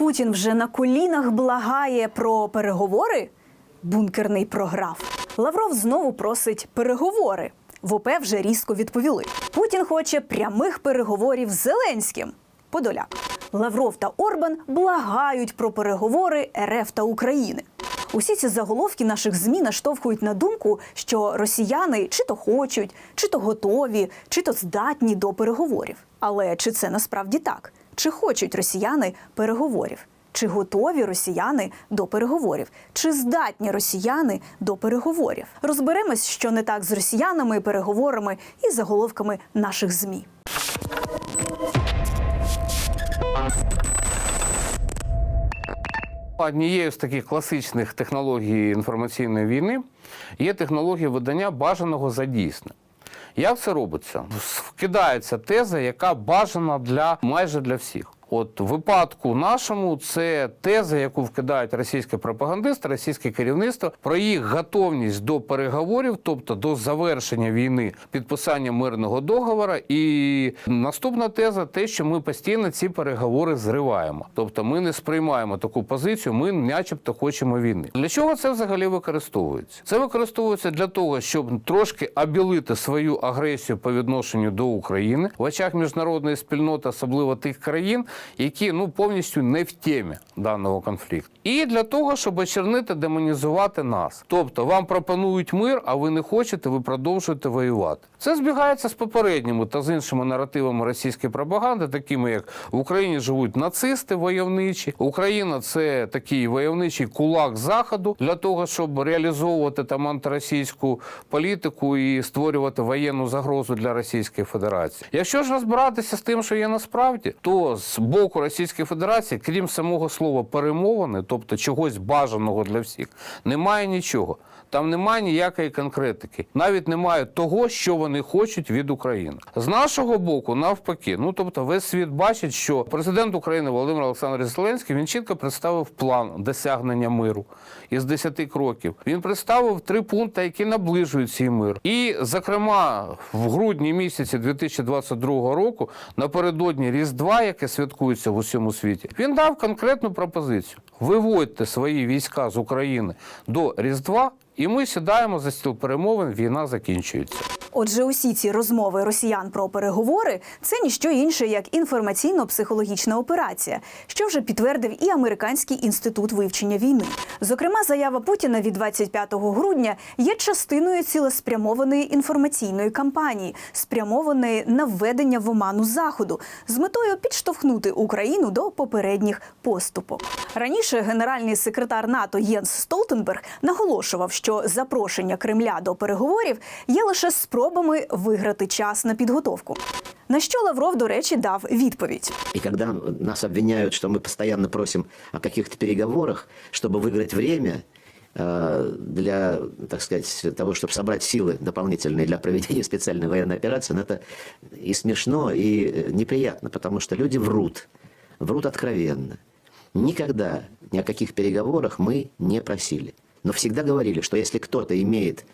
Путін вже на колінах благає про переговори. Бункерний програв. Лавров знову просить переговори. В ОП вже різко відповіли. Путін хоче прямих переговорів з Зеленським. Подоляк. Лавров та Орбан благають про переговори РФ та України. Усі ці заголовки наших змі наштовхують на думку, що росіяни чи то хочуть, чи то готові, чи то здатні до переговорів. Але чи це насправді так? Чи хочуть росіяни переговорів? Чи готові росіяни до переговорів? Чи здатні росіяни до переговорів? Розберемось, що не так з росіянами, переговорами і заголовками наших змі. Однією з таких класичних технологій інформаційної війни є технологія видання бажаного за дійсне. Як це робиться? Вкидається теза, яка бажана для майже для всіх. От випадку нашому це теза, яку вкидають російські пропагандисти, російське керівництво про їх готовність до переговорів, тобто до завершення війни, підписання мирного договору. І наступна теза те, що ми постійно ці переговори зриваємо. Тобто ми не сприймаємо таку позицію, ми начебто хочемо війни. Для чого це взагалі використовується? Це використовується для того, щоб трошки обілити свою агресію по відношенню до України в очах міжнародної спільноти, особливо тих країн, які ну повністю не в темі даного конфлікту, і для того, щоб очернити, демонізувати нас. Тобто вам пропонують мир, а ви не хочете, ви продовжуєте воювати. Це збігається з попередніми та з іншими наративами російської пропаганди, такими як в Україні живуть нацисти войовничі. Україна це такий войовничий кулак заходу для того, щоб реалізовувати там антиросійську політику і створювати воєнну загрозу для Російської Федерації. Якщо ж розбиратися з тим, що є насправді, то з боку Російської Федерації, крім самого слова перемовини, тобто чогось бажаного для всіх, немає нічого. Там немає ніякої конкретики, навіть немає того, що вони хочуть від України. З нашого боку, навпаки, ну тобто, весь світ бачить, що президент України Володимир Олександрович Зеленський він чітко представив план досягнення миру із 10 кроків. Він представив три пункти, які наближують цей мир. І, зокрема, в грудні місяці 2022 року, напередодні Різдва, яке святкується в усьому світі, він дав конкретну пропозицію: виводьте свої війська з України до Різдва. І ми сідаємо за стіл перемовин, війна закінчується. Отже, усі ці розмови росіян про переговори це ніщо інше як інформаційно-психологічна операція, що вже підтвердив і американський інститут вивчення війни. Зокрема, заява Путіна від 25 грудня є частиною цілеспрямованої інформаційної кампанії, спрямованої на введення в оману заходу з метою підштовхнути Україну до попередніх поступок. Раніше генеральний секретар НАТО Єнс Столтенберг наголошував, що запрошення Кремля до переговорів є лише спробами виграти час на підготовку. На що Лавров, до речі, дав відповідь. И когда нас обвиняют, что мы постоянно просим о каких-то переговорах, чтобы выиграть время э, для, так сказать, того, чтобы собрать силы дополнительные для проведения специальной военной операции, ну, это и смешно, и э, неприятно, потому что люди врут, врут откровенно. Никогда ни о каких переговорах мы не просили. Но всегда говорили, что если кто-то имеет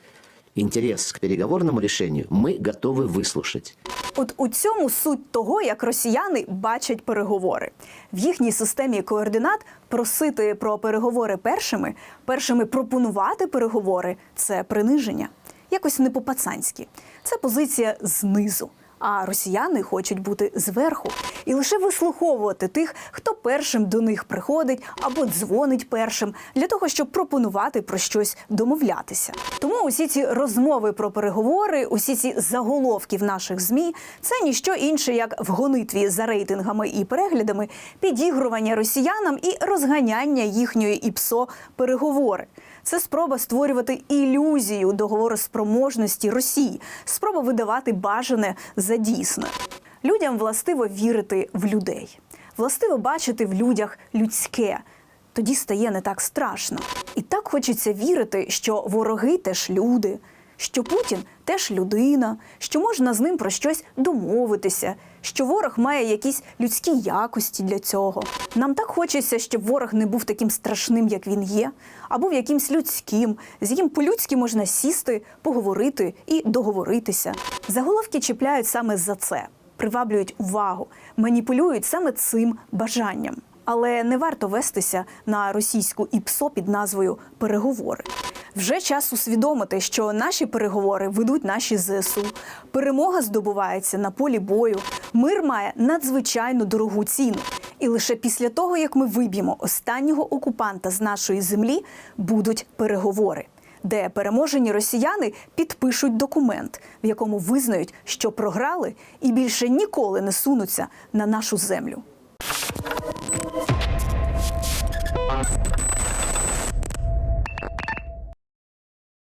интерес к переговорному решению, мы готовы выслушать. От у цьому суть того, як росіяни бачать переговори в їхній системі координат. Просити про переговори першими, першими пропонувати переговори це приниження, якось не по-пацанськи. Це позиція знизу. А росіяни хочуть бути зверху і лише вислуховувати тих, хто першим до них приходить або дзвонить першим для того, щоб пропонувати про щось домовлятися. Тому усі ці розмови про переговори, усі ці заголовки в наших змі це ніщо інше, як в гонитві за рейтингами і переглядами, підігрування росіянам і розганяння їхньої ІПСО переговори. Це спроба створювати ілюзію договороспроможності Росії, спроба видавати бажане за дійсне. Людям властиво вірити в людей, властиво бачити в людях людське. Тоді стає не так страшно. І так хочеться вірити, що вороги теж люди, що Путін теж людина, що можна з ним про щось домовитися, що ворог має якісь людські якості для цього. Нам так хочеться, щоб ворог не був таким страшним, як він є, а був якимсь людським, з яким по-людськи можна сісти, поговорити і договоритися. Заголовки чіпляють саме за це, приваблюють увагу, маніпулюють саме цим бажанням. Але не варто вестися на російську ІПСО під назвою Переговори. Вже час усвідомити, що наші переговори ведуть наші ЗСУ. Перемога здобувається на полі бою. Мир має надзвичайно дорогу ціну. І лише після того, як ми виб'ємо останнього окупанта з нашої землі, будуть переговори, де переможені росіяни підпишуть документ, в якому визнають, що програли і більше ніколи не сунуться на нашу землю. Bye.